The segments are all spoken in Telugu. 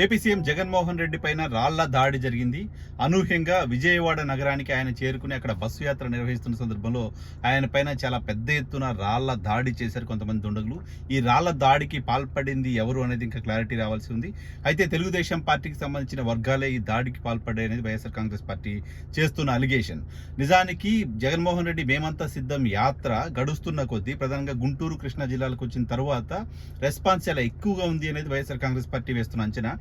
AP CM Jaganmohan Reddy పైన రాళ్ళ దాడి జరిగింది. అనూహ్యంగా విజయవాడ నగరానికి ఆయన చేరుకుని అక్కడ బస్సు యాత్ర నిర్వహిస్తున్న సందర్భంలో ఆయన పైన చాలా పెద్ద ఎత్తున రాళ్ళ దాడి చేశారు కొంతమంది దుండగులు. ఈ రాళ్ళ దాడికి పాల్పడింది ఎవరు అనేది ఇంకా క్లారిటీ రావాల్సి ఉంది. అయితే తెలుగుదేశం పార్టీకి సంబంధించిన వర్గాలే ఈ దాడికి పాల్పడే అనేది వైఎస్ఆర్ కాంగ్రెస్ పార్టీ చేస్తున్న అలిగేషన్. నిజానికి జగన్మోహన్ రెడ్డి మేమంతా సిద్ధం యాత్ర గడుస్తున్న కొద్దీ ప్రధానంగా గుంటూరు కృష్ణా జిల్లాలకు వచ్చిన తర్వాత రెస్పాన్స్ చాలా ఎక్కువగా ఉంది అనేది వైఎస్ఆర్ కాంగ్రెస్ పార్టీ వేస్తున్న అంచనా.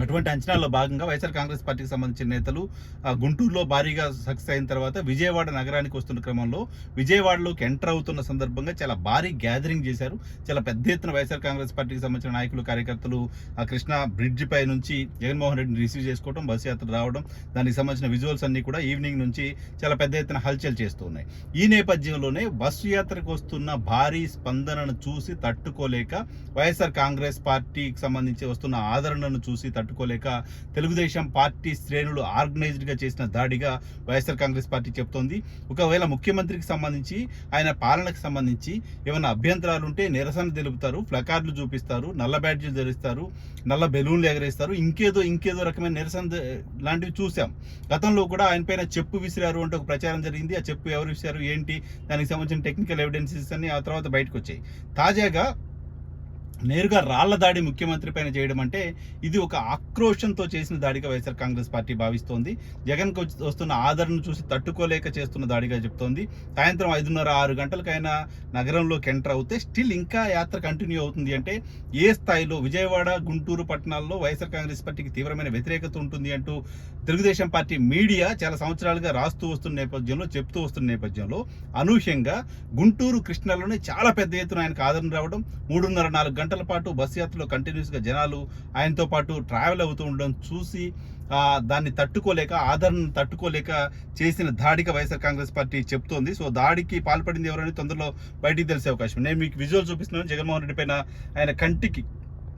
అటువంటి అంచనాల్లో భాగంగా వైఎస్ఆర్ కాంగ్రెస్ పార్టీకి సంబంధించిన నేతలు గుంటూరులో భారీగా సక్సెస్ అయిన తర్వాత విజయవాడ నగరానికి వస్తున్న క్రమంలో విజయవాడలోకి ఎంటర్ అవుతున్న సందర్భంగా చాలా భారీ గ్యాదరింగ్ చేశారు. చాలా పెద్ద ఎత్తున వైఎస్ఆర్ కాంగ్రెస్ పార్టీకి సంబంధించిన నాయకులు కార్యకర్తలు ఆ కృష్ణా బ్రిడ్జ్ పై నుంచి జగన్మోహన్ రెడ్డిని రిసీవ్ చేసుకోవడం బస్సు యాత్ర రావడం దానికి సంబంధించిన విజువల్స్ అన్ని కూడా ఈవినింగ్ నుంచి చాలా పెద్ద ఎత్తున హల్చల్ చేస్తూ ఉన్నాయి. ఈ నేపథ్యంలోనే బస్సు యాత్రకు వస్తున్న భారీ స్పందనను చూసి తట్టుకోలేక వైఎస్ఆర్ కాంగ్రెస్ పార్టీకి సంబంధించి వస్తున్న ఆదరణను చూసి తట్టుకోలేక తెలుగుదేశం పార్టీ శ్రేణులు ఆర్గనైజ్డ్గా చేసిన దాడిగా వైఎస్ఆర్ కాంగ్రెస్ పార్టీ చెప్తోంది. ఒకవేళ ముఖ్యమంత్రికి సంబంధించి ఆయన పాలనకు సంబంధించి ఏమైనా అభ్యంతరాలు ఉంటే నిరసన తెలుపుతారు ప్లకార్డులు చూపిస్తారు నల్ల బ్యాడ్జీలు ధరిస్తారు నల్ల బెలూన్లు ఎగరేస్తారు ఇంకేదో ఇంకేదో రకమైన నిరసన లాంటివి చూసాం గతంలో కూడా ఆయన పైన చెప్పు విసిరారు అంటే ఒక ప్రచారం జరిగింది. ఆ చెప్పు ఎవరు విసిరారు ఏంటి? దానికి సంబంధించిన టెక్నికల్ ఎవిడెన్సెస్ అన్ని ఆ తర్వాత బయటకు వచ్చాయి. తాజాగా నేరుగా రాళ్ళ దాడి ముఖ్యమంత్రి పైన చేయడం అంటే ఇది ఒక ఆక్రోషంతో చేసిన దాడిగా వైఎస్ఆర్ కాంగ్రెస్ పార్టీ భావిస్తోంది. జగన్కు వస్తున్న ఆదరణ చూసి తట్టుకోలేక చేస్తున్న దాడిగా చెప్తోంది. సాయంత్రం ఐదున్నర ఆరు గంటలకైనా నగరంలోకి ఎంటర్ అవుతే స్టిల్ ఇంకా యాత్ర కంటిన్యూ అవుతుంది అంటే ఏ స్థాయిలో? విజయవాడ గుంటూరు పట్టణాల్లో వైఎస్ఆర్ కాంగ్రెస్ పార్టీకి తీవ్రమైన వ్యతిరేకత ఉంటుంది అంటూ తెలుగుదేశం పార్టీ మీడియా చాలా సంవత్సరాలుగా రాస్తూ వస్తున్న నేపథ్యంలో చెప్తూ వస్తున్న నేపథ్యంలో అనూహ్యంగా గుంటూరు కృష్ణలోనే చాలా పెద్ద ఎత్తున ఆయనకు ఆదరణ రావడం మూడున్నర నాలుగు గంటల పాటు బస్ యాత్రలో కంటిన్యూస్గా జనాలు ఆయనతో పాటు ట్రావెల్ అవుతూ ఉండడం చూసి దాన్ని తట్టుకోలేక ఆదరణ తట్టుకోలేక చేసిన దాడికి వైఎస్ఆర్ కాంగ్రెస్ పార్టీ చెప్తోంది. సో దాడికి పాల్పడింది ఎవరని తొందరలో బయటికి తెలిసే అవకాశం నేను మీకు విజువల్ చూపిస్తున్నాను. జగన్మోహన్ రెడ్డి పైన ఆయన కంటికి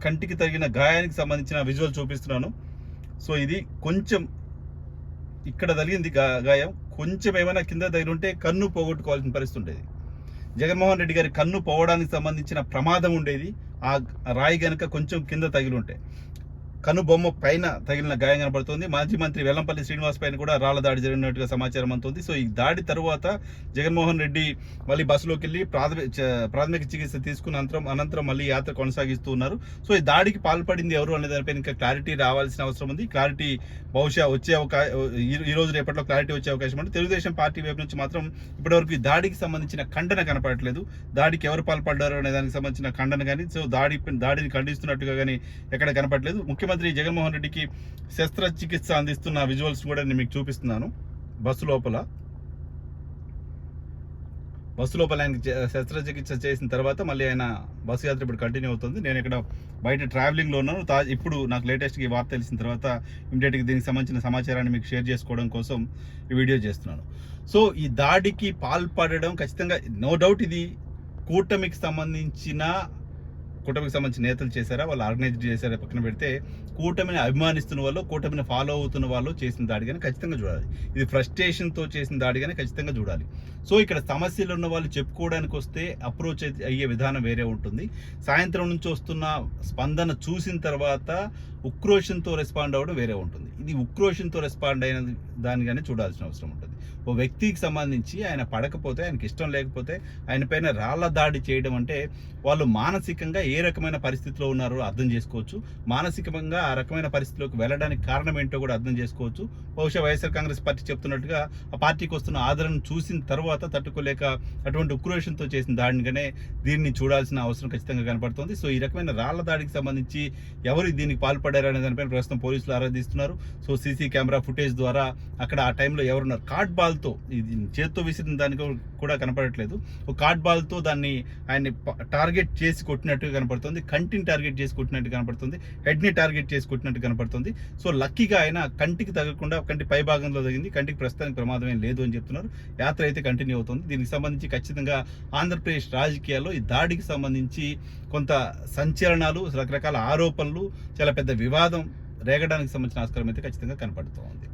కంటికి తగిన గాయానికి సంబంధించిన విజువల్ చూపిస్తున్నాను. సో ఇది కొంచెం ఇక్కడ తగిలింది గాయం. కొంచెం ఏమైనా కింద తగిలి ఉంటే కన్ను పోగొట్టుకోవాల్సిన పరిస్థితి ఉండేది. జగన్మోహన్ రెడ్డి గారి కన్ను పోవడానికి సంబంధించిన ప్రమాదం ఉండేది. ఆ రాయి గనుక కొంచెం కింద తగిలి ఉంటే. కనుబొమ్మ పైన తగిలిన గాయం కనబడుతుంది. మాజీ మంత్రి వెల్లంపల్లి శ్రీనివాస్ పైన కూడా రాళ్ళ దాడి జరిగినట్టుగా సమాచారం అందుతుంది. సో ఈ దాడి తరువాత జగన్మోహన్ రెడ్డి మళ్ళీ బస్సులోకి వెళ్ళి ప్రాథమిక ప్రాథమిక చికిత్స తీసుకున్న అనంతరం అనంతరం మళ్ళీ యాత్ర కొనసాగిస్తూ ఉన్నారు. సో ఈ దాడికి పాల్పడింది ఎవరు అనే దానిపైన ఇంకా క్లారిటీ రావాల్సిన అవసరం ఉంది. క్లారిటీ బహుశా వచ్చే అవకాశం ఈ రోజు రేపట్లో క్లారిటీ వచ్చే అవకాశం ఉంది. తెలుగుదేశం పార్టీ వైపు నుంచి మాత్రం ఇప్పటివరకు ఈ దాడికి సంబంధించిన ఖండన కనపడట్లేదు. దాడికి ఎవరు పాల్పడ్డారు అనే దానికి సంబంధించిన ఖండన కానీ సో దాడి దాడిని ఖండిస్తున్నట్టుగా కానీ ఎక్కడ కనపడలేదు. ముఖ్యమంత్రి జగన్మోహన్ రెడ్డికి శస్త్రచికిత్స అందిస్తున్న విజువల్స్ కూడా నేను మీకు చూపిస్తున్నాను. బస్సు లోపల. బస్సు లోపల ఆయనకి శస్త్రచికిత్స చేసిన తర్వాత మళ్ళీ ఆయన బస్సు యాత్ర ఇప్పుడు కంటిన్యూ అవుతుంది. నేను ఇక్కడ బయట ట్రావెలింగ్లో ఉన్నాను. తా ఇప్పుడు నాకు లేటెస్ట్గా ఈ వార్త తెలిసిన తర్వాత ఇమీడియట్గా దీనికి సంబంధించిన సమాచారాన్ని మీకు షేర్ చేసుకోవడం కోసం ఈ వీడియో చేస్తున్నాను. సో ఈ దాడికి పాల్పడడం ఖచ్చితంగా నో డౌట్ ఇది కూటమికి సంబంధించిన కూటమికి సంబంధించిన నేతలు చేశారా? వాళ్ళు ఆర్గనైజ్ చేశారా? పక్కన పెడితే కూటమిని అభిమానిస్తున్న వాళ్ళు కూటమిని ఫాలో అవుతున్న వాళ్ళు చేసిన దాడి కానీ ఖచ్చితంగా చూడాలి. ఇది ఫ్రస్ట్రేషన్తో చేసిన దాడి కానీ ఖచ్చితంగా చూడాలి. సో ఇక్కడ సమస్యలు ఉన్న వాళ్ళు చెప్పుకోవడానికి వస్తే అప్రోచ్ అయ్యే విధానం వేరే ఉంటుంది. సాయంత్రం నుంచి వస్తున్న స్పందన చూసిన తర్వాత ఉక్రోషంతో రెస్పాండ్ అవ్వడం వేరే ఉంటుంది. ఇది ఉక్రోషంతో రెస్పాండ్ అయిన దానిగానే చూడాల్సిన అవసరం ఉంటుంది. ఓ వ్యక్తికి సంబంధించి ఆయన పడకపోతే ఆయనకి ఇష్టం లేకపోతే ఆయన పైన రాళ్ళ దాడి చేయడం అంటే వాళ్ళు మానసికంగా ఏ రకమైన పరిస్థితిలో ఉన్నారో అర్థం చేసుకోవచ్చు. మానసికంగా ఆ రకమైన పరిస్థితిలోకి వెళ్ళడానికి కారణం ఏంటో కూడా అర్థం చేసుకోవచ్చు. బహుశా వైఎస్ఆర్ కాంగ్రెస్ పార్టీ చెప్తున్నట్టుగా ఆ పార్టీకి వస్తున్న ఆదరణ చూసిన తర్వాత తట్టుకోలేక అటువంటి ఉక్రోషంతో చేసిన దాడినిగానే దీన్ని చూడాల్సిన అవసరం ఖచ్చితంగా కనపడుతుంది. సో ఈ రకమైన రాళ్ళ దాడికి సంబంధించి ఎవరు దీనికి పాల్పడారు అనే దానిపైన ప్రస్తుతం పోలీసులు ఆరాధిస్తున్నారు. సో సీసీ కెమెరా ఫుటేజ్ ద్వారా అక్కడ ఆ టైంలో ఎవరున్నారు? కార్డ్ బాల్తో ఇది చేత్తో విసిరిన దానికి కూడా కనపడట్లేదు. ఒక కార్డ్ బాల్తో దాన్ని ఆయన్ని టార్గెట్ చేసి కొట్టినట్టుగా కనపడుతుంది. కంటిని టార్గెట్ చేసి కొట్టినట్టు కనపడుతుంది. హెడ్ని టార్గెట్ చేసి కొట్టినట్టు కనపడుతుంది. సో లక్కీగా ఆయన కంటికి తగ్గకుండా కంటి పై భాగంలో తగింది కంటికి ప్రస్తుతానికి ప్రమాదం ఏం లేదు అని చెప్తున్నారు. యాత్ర అయితే కంటిన్యూ అవుతుంది. దీనికి సంబంధించి ఖచ్చితంగా ఆంధ్రప్రదేశ్ రాజకీయాల్లో ఈ దాడికి సంబంధించి కొంత సంచలనాలు రకరకాల ఆరోపణలు చాలా పెద్ద వివాదం రేగడానికి సంబంధించిన ఆస్కారం అయితే ఖచ్చితంగా కనపడుతూ ఉంది